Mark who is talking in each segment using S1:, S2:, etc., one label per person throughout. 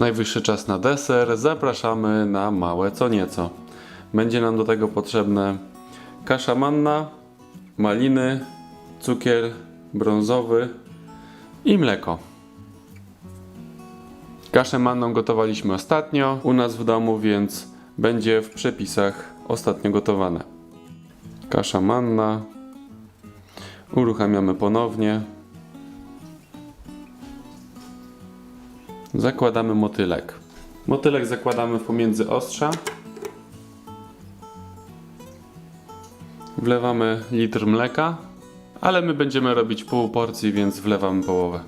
S1: Najwyższy czas na deser. Zapraszamy na małe co nieco. Będzie nam do tego potrzebne kasza manna, maliny, cukier brązowy i mleko. Kaszę manną gotowaliśmy ostatnio u nas w domu, więc będzie w przepisach ostatnio gotowane. Kasza manna. Uruchamiamy ponownie. Zakładamy motylek. Motylek zakładamy pomiędzy ostrza. Wlewamy litr mleka, ale my będziemy robić pół porcji, więc wlewamy połowę.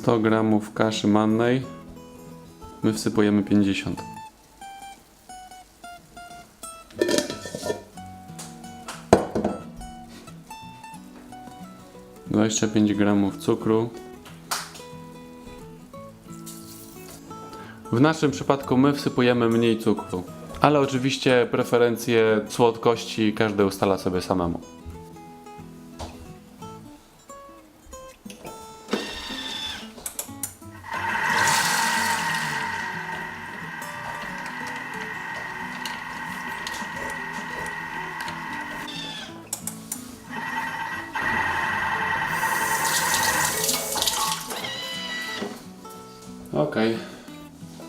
S1: Sto gramów kaszy mannej. My wsypujemy 50. Dwadzieścia pięć gramów cukru. W naszym przypadku my wsypujemy mniej cukru, ale oczywiście preferencje słodkości każdy ustala sobie samemu. Okej.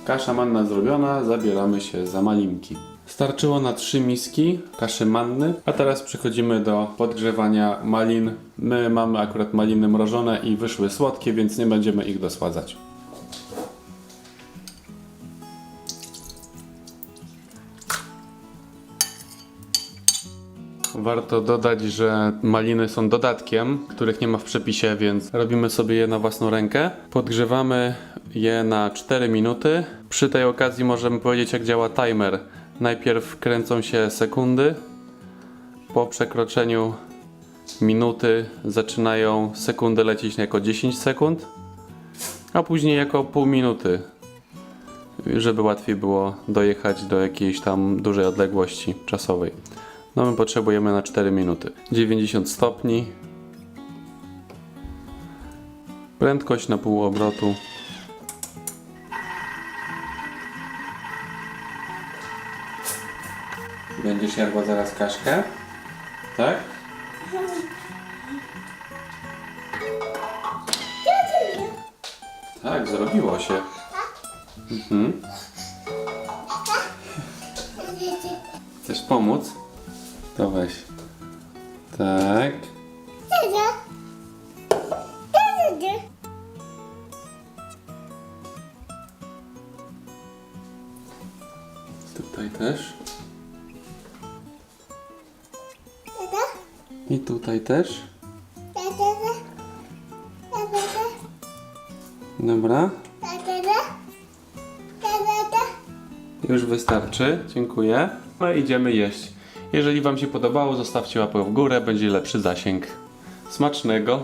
S1: Kasza manna zrobiona, zabieramy się za malinki. Starczyło na trzy miski kaszy manny, a teraz przechodzimy do podgrzewania malin. My mamy akurat maliny mrożone i wyszły słodkie, więc nie będziemy ich dosładzać. Warto dodać, że maliny są dodatkiem, których nie ma w przepisie, więc robimy sobie je na własną rękę. Podgrzewamy je na 4 minuty. Przy tej okazji możemy powiedzieć, jak działa timer. Najpierw kręcą się sekundy. Po przekroczeniu minuty zaczynają sekundy lecieć jako 10 sekund, a później jako pół minuty, żeby łatwiej było dojechać do jakiejś tam dużej odległości czasowej. No my potrzebujemy na 4 minuty. 90 stopni. Prędkość na pół obrotu. Będziesz jadła zaraz kaszkę? Tak? Tak, zrobiło się. Mhm. Chcesz pomóc? To weź. Tak. Tutaj też. I tutaj też. Dobra. Już wystarczy. Dziękuję. No idziemy jeść. Jeżeli Wam się podobało, zostawcie łapę w górę, będzie lepszy zasięg. Smacznego.